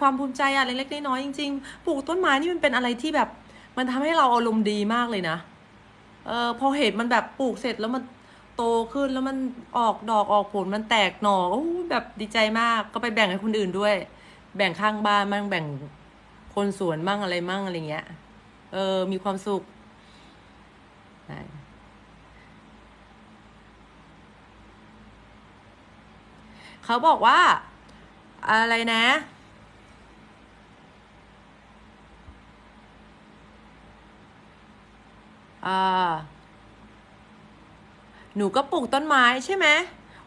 ความภูมิใจอะเล็กๆน้อยๆจริงๆ ปลูกต้นไม้นี่มันเป็นอะไรที่แบบ มันทำให้เราอารมณ์ดีมากเลยนะ เออพอเห็นมันแบบปลูกเสร็จแล้วมันโตขึ้นแล้วมันออกดอกออกผลมันแตกหน่อโอ้แบบดีใจมากก็ไปแบ่งให้คนอื่นด้วย แบ่งข้างบ้านมั่งแบ่งคนสวนมั่งอะไรมั่งอะไรเงี้ย เออ มีความสุขเขาบอกว่า อะไรนะ อ่าหนูก็ปลูกต้นไม้ใช่ไหม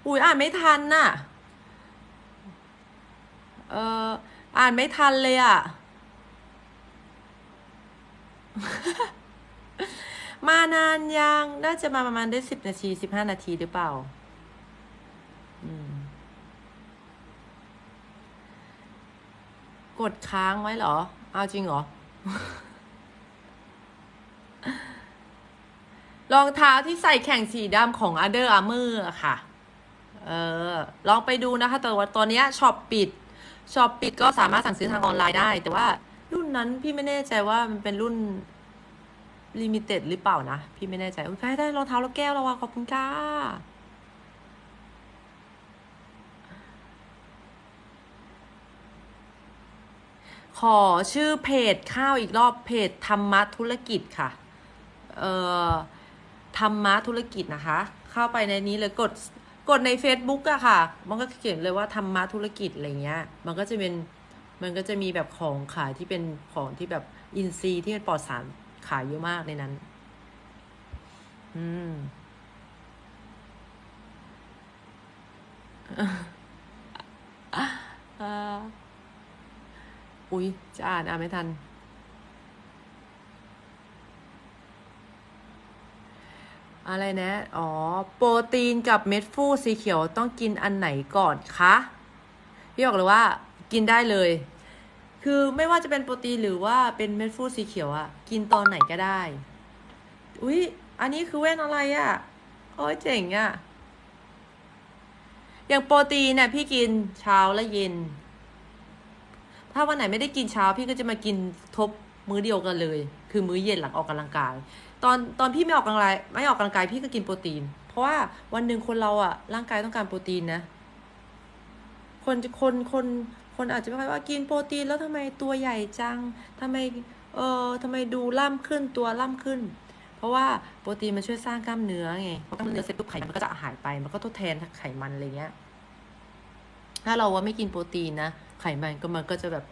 อุ้ยอ่านไม่ทันน่ะ เอออ่านไม่ทันเลยอะ มานานยัง น่าจะมาประมาณได้สิบนาทีสิบห้านาทีหรือเปล่าอืมกดค้างไว้เหรอ เอาจริงเหรอ รองเท้าที่ใส่แข่งสีดำของ Under Armour อะค่ะ เออ ลองไปดูนะคะ แต่ว่าตอนเนี้ยช็อปปิด ช็อปปิดก็สามารถสั่งซื้อทางออนไลน์ได้ แต่ว่ารุ่นนั้นพี่ไม่แน่ใจว่ามันเป็นรุ่นลิมิเต็ดหรือเปล่านะ พี่ไม่แน่ใจอุ้ยใคได้รองเท้าแล้วแก้วแล้วว่ะขอบคุณค่ะขอชื่อเพจข้าวอีกรอบเพจธรรมะธุรกิจค่ะ เอ่อ รรมะธุรกิจนะคะ เข้าไปในนี้เลยกดกดใน Facebook อะค่ะ มันก็เขียนเลยว่าธรรมะธุรกิจอะไรเงี้ย มันก็จะเป็นมันก็จะมีแบบของขายที่เป็นของที่แบบอินทรีที่เป็นปลอดสารขายเยอะมากในนั้น อืมอ่าอุ๊ยจะอ่านอ่านไม่ทัน อะไรนะ อ๋อ โปรตีนกับเม็ดฟูสีเขียวต้องกินอันไหนก่อนคะ พี่บอกเลยว่ากินได้เลย คือไม่ว่าจะเป็นโปรตีนหรือว่าเป็นเม็ดฟูสีเขียวอะกินตอนไหนก็ได้ อุ๊ย อันนี้คือแว่นอะไรอะโอ้ยเจ๋งอะอย่างโปรตีนเนี่ยพี่กินเช้าและเย็น ถ้าวันไหนไม่ได้กินเช้าพี่ก็จะมากินทบมื้อเดียวกันเลย คือมื้อเย็นหลังออกกำลังกาย ตอนตอนพี่ไม่ออกกำลังกายไม่ออกกำลังกายพี่ก็กินโปรตีน เพราะว่าวันหนึ่งคนเราอะร่างกายต้องการโปรตีนนะ คนคนคนคนอาจจะไม่ค่อยว่ากินโปรตีนแล้วทำไมตัวใหญ่จังทำไมเออทำไมดูล่ำขึ้นตัวล่ำขึ้น เพราะว่าโปรตีนมันช่วยสร้างกล้ามเนื้อไงพอกล้ามเนื้อเสร็จปุ๊บไขมันก็จะหายไป มันก็ทดแทนไขมันอะไรเงี้ย ถ้าเราว่าไม่กินโปรตีนนะไขมันก็มันก็จะแบบ